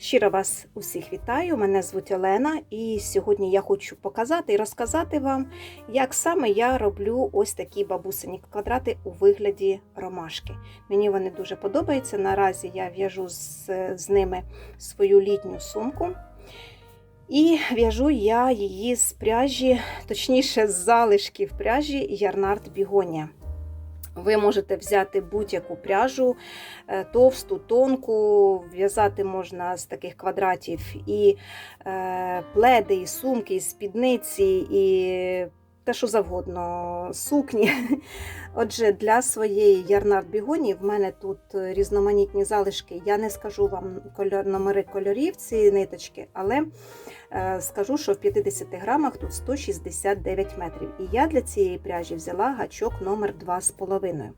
Щиро вас усіх вітаю. Мене звуть Олена, і сьогодні я хочу показати і розказати вам, як саме я роблю ось такі бабусині квадрати у вигляді ромашки. Мені вони дуже подобаються. Наразі я в'яжу з, з ними свою літню сумку. І в'яжу я її з пряжі, точніше, з залишків пряжі Ярнард Бігонія. Ви можете взяти будь-яку пряжу, е, товсту, тонку, в'язати можна з таких квадратів і е, пледи, і сумки, і спідниці, і те, що завгодно, сукні. Отже, для своєї ярнард бігоні в мене тут різноманітні залишки. Я не скажу вам номери кольорів цієї ниточки, але скажу, що в 50 грамах тут 169 метрів. І я для цієї пряжі взяла гачок номер 2,5.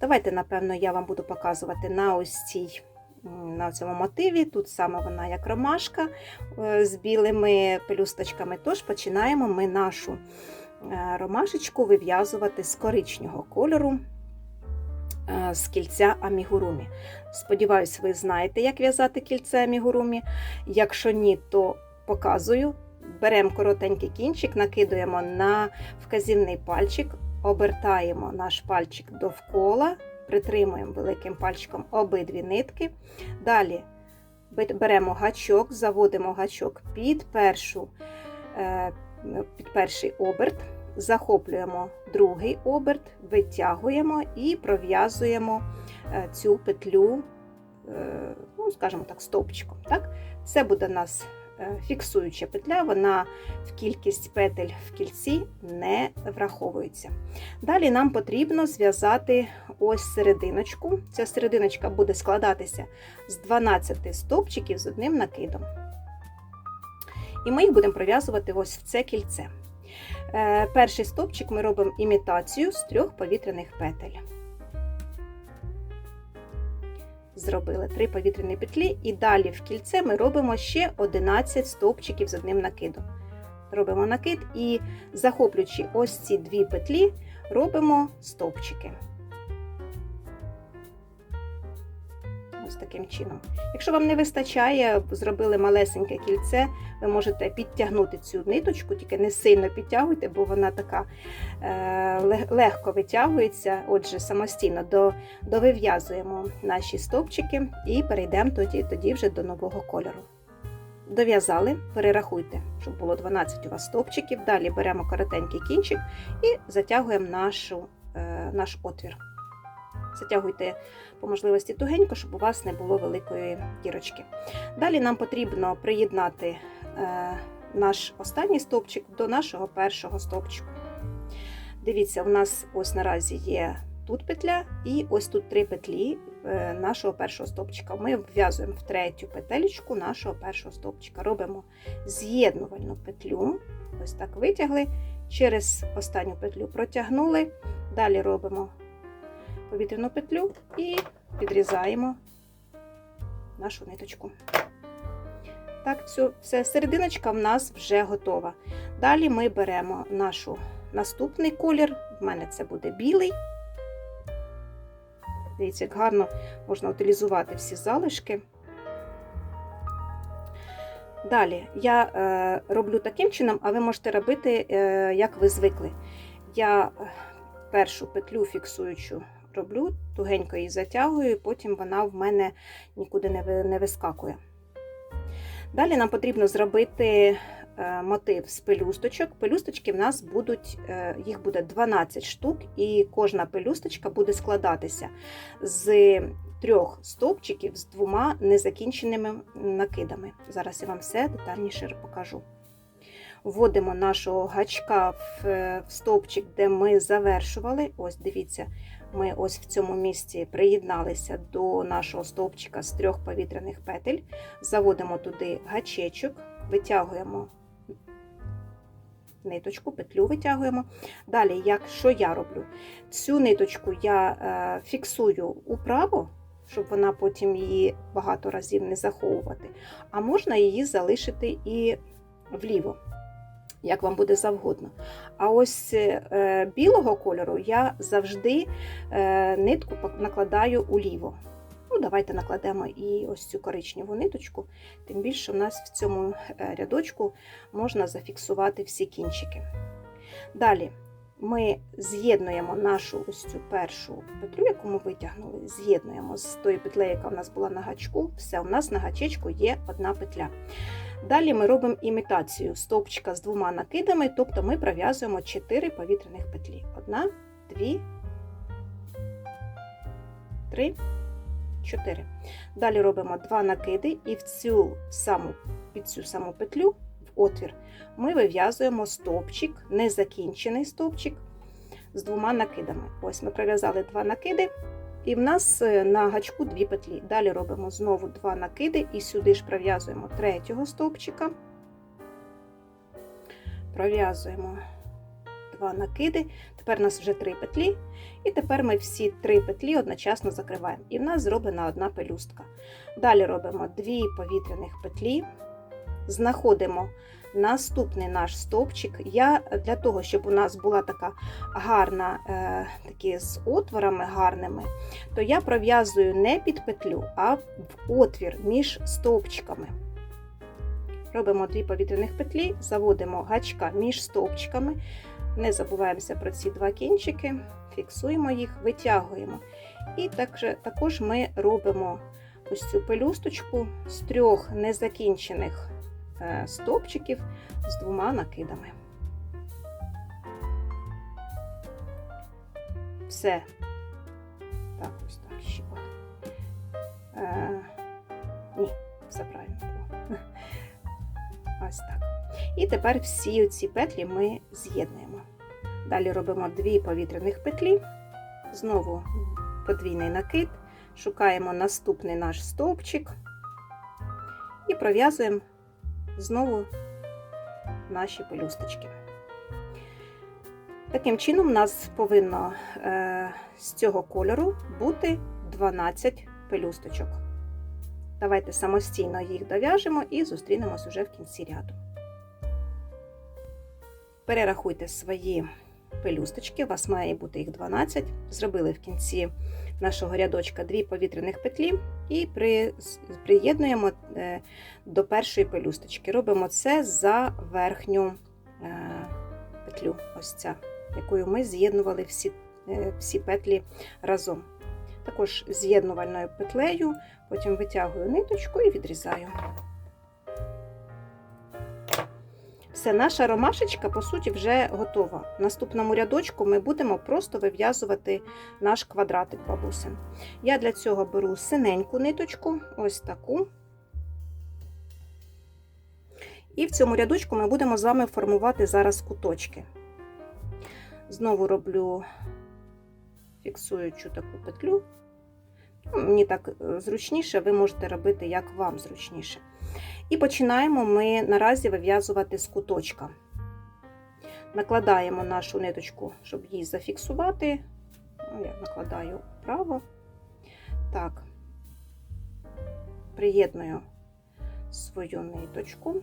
Давайте, напевно, я вам буду показувати на ось цій. На цьому мотиві, тут саме вона як ромашка е, з білими пелюсточками. Тож починаємо ми нашу е, ромашечку вив'язувати з коричнього кольору е, з кільця амігурумі. Сподіваюсь, ви знаєте, як в'язати кільце амігурумі. Якщо ні, то показую. Беремо коротенький кінчик, накидуємо на вказівний пальчик, обертаємо наш пальчик довкола, притримуємо великим пальчиком обидві нитки. Далі беремо гачок, заводимо гачок під, першу, під перший оберт, захоплюємо другий оберт, витягуємо і пров'язуємо цю петлю, ну, скажімо так, стовпчиком. Так? Це буде у нас фіксуюча петля, вона в кількість петель в кільці не враховується. Далі нам потрібно зв'язати ось серединочку. Ця серединочка буде складатися з 12 стовпчиків з одним накидом. І ми їх будемо пров'язувати ось в це кільце. Перший стовпчик ми робимо імітацію з трьох повітряних петель. Зробили 3 повітряні петлі, і далі в кільце ми робимо ще 11 стовпчиків з одним накидом. Робимо накид і, захоплюючи ось ці дві петлі, робимо стовпчики. Таким чином. Якщо вам не вистачає, зробили малесеньке кільце, ви можете підтягнути цю ниточку, тільки не сильно підтягуйте, бо вона така е, легко витягується. Отже, самостійно довив'язуємо наші стовпчики і перейдемо тоді, тоді вже до нового кольору. Дов'язали, перерахуйте, щоб було 12 у вас стовпчиків. Далі беремо коротенький кінчик і затягуємо нашу, е, наш отвір. Затягуйте по можливості тугенько, щоб у вас не було великої дірочки. Далі нам потрібно приєднати е, наш останній стовпчик до нашого першого стовпчику. Дивіться, у нас ось наразі є тут петля, і ось тут три петлі е, нашого першого стовпчика. Ми вв'язуємо в третю петелечку нашого першого стовпчика. Робимо з'єднувальну петлю, ось так витягли, через останню петлю протягнули, далі робимо повітряну петлю і підрізаємо нашу ниточку. Так, все, все, серединочка в нас вже готова. Далі ми беремо нашу наступний колір, в мене це буде білий. Дивіться, як гарно можна утилізувати всі залишки. Далі я е, роблю таким чином, а ви можете робити, е, як ви звикли. Я першу петлю фіксуючу роблю, тугенько її затягую, і потім вона в мене нікуди не вискакує. Далі нам потрібно зробити мотив з пелюсточок. Пелюсточки в нас будуть, їх буде 12 штук, і кожна пелюсточка буде складатися з трьох стовпчиків з двома незакінченими накидами. Зараз я вам все детальніше покажу. Вводимо нашого гачка в стовпчик, де ми завершували. Ось, дивіться, ми ось в цьому місці приєдналися до нашого стовпчика з трьох повітряних петель, заводимо туди гачечок, витягуємо ниточку, петлю витягуємо. Далі, як, що я роблю? Цю ниточку я е, фіксую управо, щоб вона потім її багато разів не заховувати, а можна її залишити і вліво як вам буде завгодно. А ось е, білого кольору я завжди е, нитку накладаю уліво. Ну, давайте накладемо і ось цю коричневу ниточку, тим більше у нас в цьому е, рядочку можна зафіксувати всі кінчики. Далі ми з'єднуємо нашу ось цю першу петлю, яку ми витягнули, з'єднуємо з тою петлею, яка у нас була на гачку. Все, у нас на гачечку є одна петля. Далі ми робимо імітацію стовпчика з двома накидами, тобто ми пров'язуємо 4 повітряних петлі. Одна, дві, три, чотири. Далі робимо два накиди і в цю саму, під цю саму петлю в отвір ми вив'язуємо стовпчик, незакінчений стовпчик з двома накидами. Ось ми пров'язали два накиди, і в нас е, на гачку дві петлі. Далі робимо знову два накиди, і сюди ж пров'язуємо третього стовпчика. Пров'язуємо два накиди. Тепер у нас вже три петлі. І тепер ми всі три петлі одночасно закриваємо. І в нас зроблена одна пелюстка. Далі робимо дві повітряних петлі, знаходимо наступний наш стовпчик. Я для того, щоб у нас була така гарна, е, такі з отворами гарними, то я пров'язую не під петлю, а в отвір між стовпчиками. Робимо дві повітряних петлі, заводимо гачка між стовпчиками. Не забуваємося про ці два кінчики, фіксуємо їх, витягуємо. І також, також ми робимо ось цю пелюсточку з трьох незакінчених стовпчиків з двома накидами. Все. Так, ось так ще. Е, ні, все правильно було. Ось так. І тепер всі ці петлі ми з'єднуємо. Далі робимо дві повітряних петлі, знову подвійний накид, шукаємо наступний наш стовпчик і пров'язуємо знову наші пелюсточки. Таким чином, у нас повинно е, з цього кольору бути 12 пелюсточок. Давайте самостійно їх дов'яжемо і зустрінемось уже в кінці ряду. Перерахуйте свої пелюсточки, у вас має бути їх 12. Зробили в кінці нашого рядочка дві повітряних петлі і при, приєднуємо е, до першої пелюсточки. Робимо це за верхню е, петлю, ось ця, якою ми з'єднували всі, е, всі петлі разом. Також з'єднувальною петлею, потім витягую ниточку і відрізаю. Все, наша ромашечка, по суті, вже готова. В наступному рядочку ми будемо просто вив'язувати наш квадратик бабусин. Я для цього беру синеньку ниточку, ось таку. І в цьому рядочку ми будемо з вами формувати зараз куточки. Знову роблю фіксуючу таку петлю. Ну, мені так е, зручніше, ви можете робити, як вам зручніше. І починаємо ми наразі вив'язувати з куточка. Накладаємо нашу ниточку, щоб її зафіксувати. Ну, я накладаю вправо. Так, приєдную свою ниточку.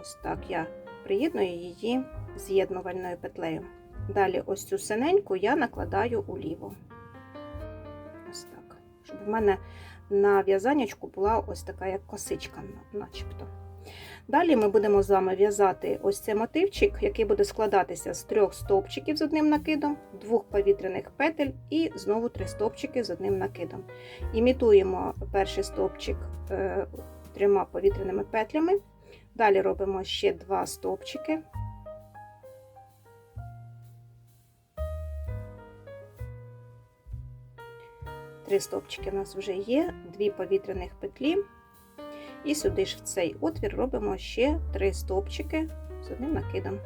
Ось так я приєдную її з'єднувальною петлею. Далі ось цю синеньку я накладаю уліво. Ось так. Щоб в мене на в'язаннячку була ось така як косичка, начебто. Далі ми будемо з вами в'язати ось цей мотивчик, який буде складатися з трьох стовпчиків з одним накидом, двох повітряних петель і знову три стовпчики з одним накидом. Імітуємо перший стовпчик е, трьома повітряними петлями. Далі робимо ще два стовпчики. Три стовпчики у нас вже є, дві повітряних петлі. І сюди ж в цей отвір робимо ще три стовпчики з одним накидом.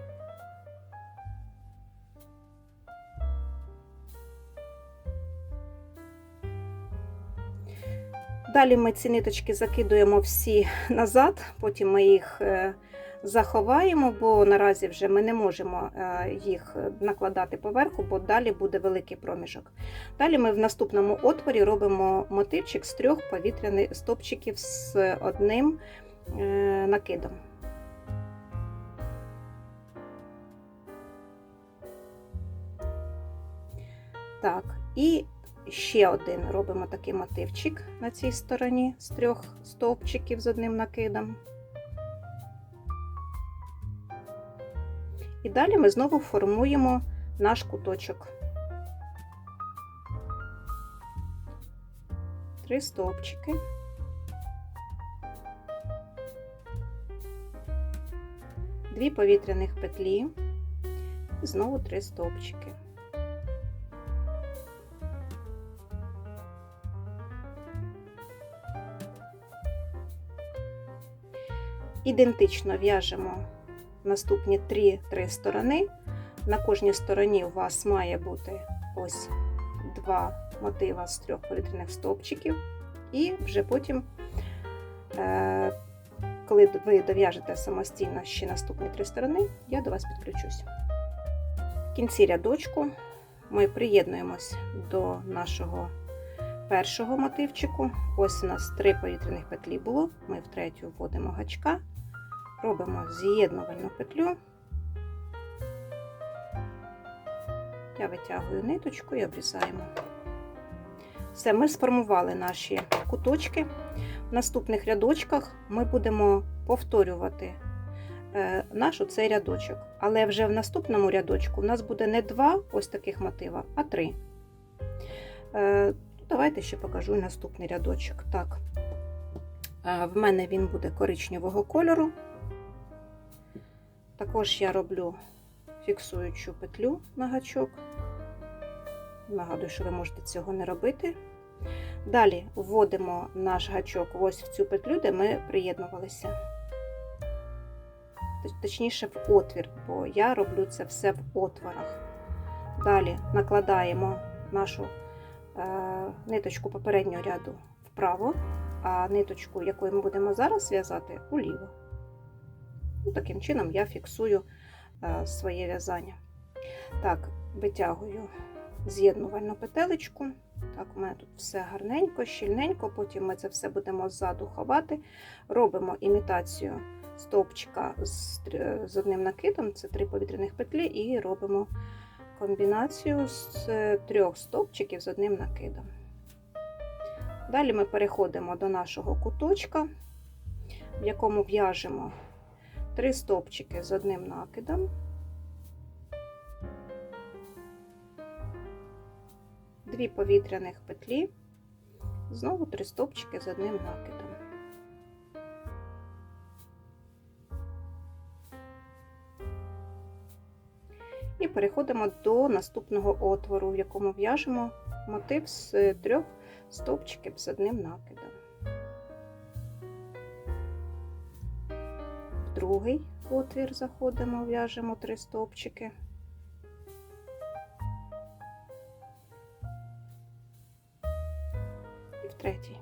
Далі ми ці ниточки закидуємо всі назад, потім ми їх е, заховаємо, бо наразі вже ми не можемо е, їх накладати поверху, бо далі буде великий проміжок. Далі ми в наступному отворі робимо мотивчик з трьох повітряних стопчиків з одним е, накидом. Так, і ще один робимо такий мотивчик на цій стороні з трьох стовпчиків з одним накидом. І далі ми знову формуємо наш куточок. Три стовпчики. Дві повітряних петлі, і знову три стовпчики. Ідентично в'яжемо наступні 3-3 сторони. На кожній стороні у вас має бути ось два мотива з трьох повітряних стовпчиків, і вже потім, е, коли ви дов'яжете самостійно ще наступні три сторони, я до вас підключусь. В кінці рядочку ми приєднуємось до нашого першого мотивчику. Ось у нас три повітряних петлі було. Ми в третю вводимо гачка, робимо з'єднувальну петлю. Я витягую ниточку і обрізаємо. Все, ми сформували наші куточки. В наступних рядочках ми будемо повторювати е, наш оцей рядочок. Але вже в наступному рядочку у нас буде не два ось таких мотива, а три. Е, Давайте ще покажу наступний рядочок. Так, е, в мене він буде коричневого кольору. Також я роблю фіксуючу петлю на гачок. Нагадую, що ви можете цього не робити. Далі вводимо наш гачок ось в цю петлю, де ми приєднувалися. Точніше, в отвір, бо я роблю це все в отворах. Далі накладаємо нашу е, ниточку попереднього ряду вправо, а ниточку, якою ми будемо зараз в'язати, уліво. Ну, Таким чином я фіксую е, своє в'язання. Так, витягую з'єднувальну петелечку. Так, у мене тут все гарненько, щільненько, потім ми це все будемо ззаду ховати. Робимо імітацію стовпчика з, з одним накидом, це три повітряних петлі, і робимо комбінацію з е, трьох стовпчиків з одним накидом. Далі ми переходимо до нашого куточка, в якому в'яжемо три стовпчики з одним накидом. Дві повітряних петлі, знову три стовпчики з одним накидом. І переходимо до наступного отвору, в якому в'яжемо мотив з трьох стовпчиків з одним накидом. Другий отвір заходимо, в'яжемо три стовпчики. І в третій.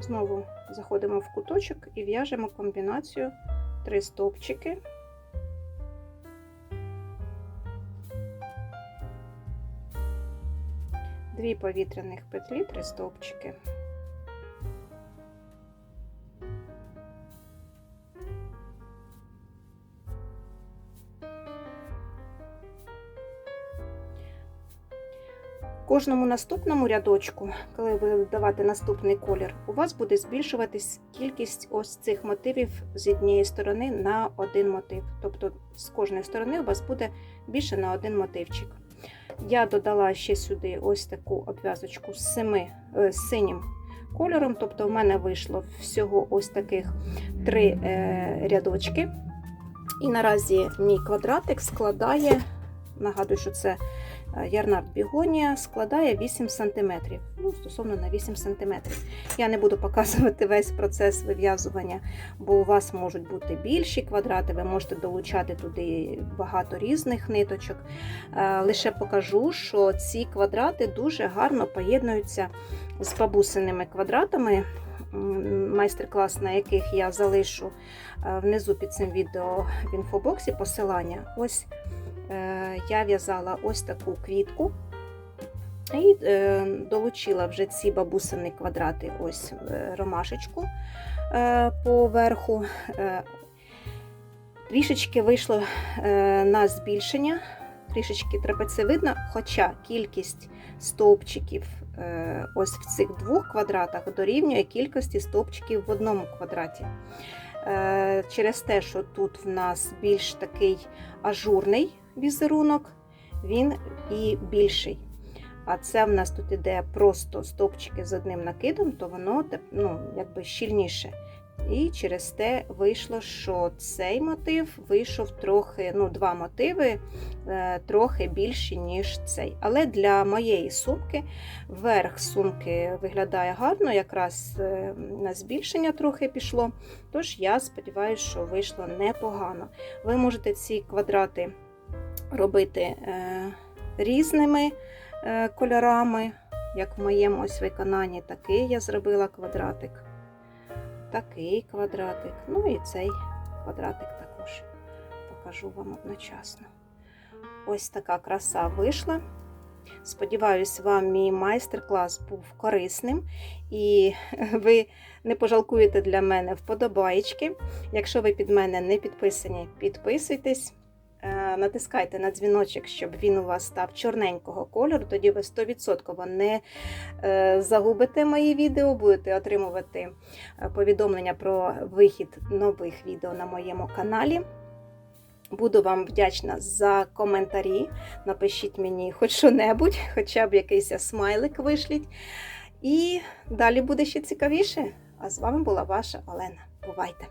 Знову заходимо в куточок і в'яжемо комбінацію три стовпчики. Дві повітряних петлі, три стовпчики. Кожному наступному рядочку, коли ви додавати наступний колір, у вас буде збільшуватись кількість ось цих мотивів з однієї сторони на один мотив. Тобто з кожної сторони у вас буде більше на один мотивчик. Я додала ще сюди ось таку обв'язочку з, семи, е, з синім кольором, тобто в мене вийшло всього ось таких три е, рядочки. І наразі мій квадратик складає, нагадую, що це ярнард бігонія, складає 8 см. Ну, стосовно на 8 см. Я не буду показувати весь процес вив'язування, бо у вас можуть бути більші квадрати, ви можете долучати туди багато різних ниточок. Е, Лише покажу, що ці квадрати дуже гарно поєднуються з бабусиними квадратами. Майстер-клас, на яких я залишу е, внизу під цим відео в інфобоксі посилання. Ось е, я в'язала ось таку квітку І е, долучила вже ці бабусини квадрати, ось е, ромашечку е, по верху. Е, трішечки вийшло е, на збільшення, трішечки трапецевидно, хоча кількість стовпчиків е, ось в цих двох квадратах дорівнює кількості стовпчиків в одному квадраті. Е, через те, що тут в нас більш такий ажурний візерунок, він і більший. А це в нас тут іде просто стовпчики з одним накидом, то воно ну, якби щільніше. І через те вийшло, що цей мотив вийшов трохи, ну, два мотиви е, трохи більші, ніж цей. Але для моєї сумки верх сумки виглядає гарно, якраз е, на збільшення трохи пішло. Тож я сподіваюся, що вийшло непогано. Ви можете ці квадрати робити е, різними е, кольорами, як в моєму ось виконанні, такий я зробила квадратик, такий квадратик, ну і цей квадратик також покажу вам одночасно. Ось така краса вийшла. Сподіваюсь, вам мій майстер-клас був корисним і ви не пожалкуєте для мене вподобаєчки. Якщо ви під мене не підписані, підписуйтесь. Е, Натискайте на дзвіночок, щоб він у вас став чорненького кольору, тоді ви 100% не е, загубите мої відео, будете отримувати е, повідомлення про вихід нових відео на моєму каналі. Буду вам вдячна за коментарі. Напишіть мені хоч що-небудь, хоча б якийсь смайлик вишліть. І далі буде ще цікавіше. А з вами була ваша Олена. Бувайте!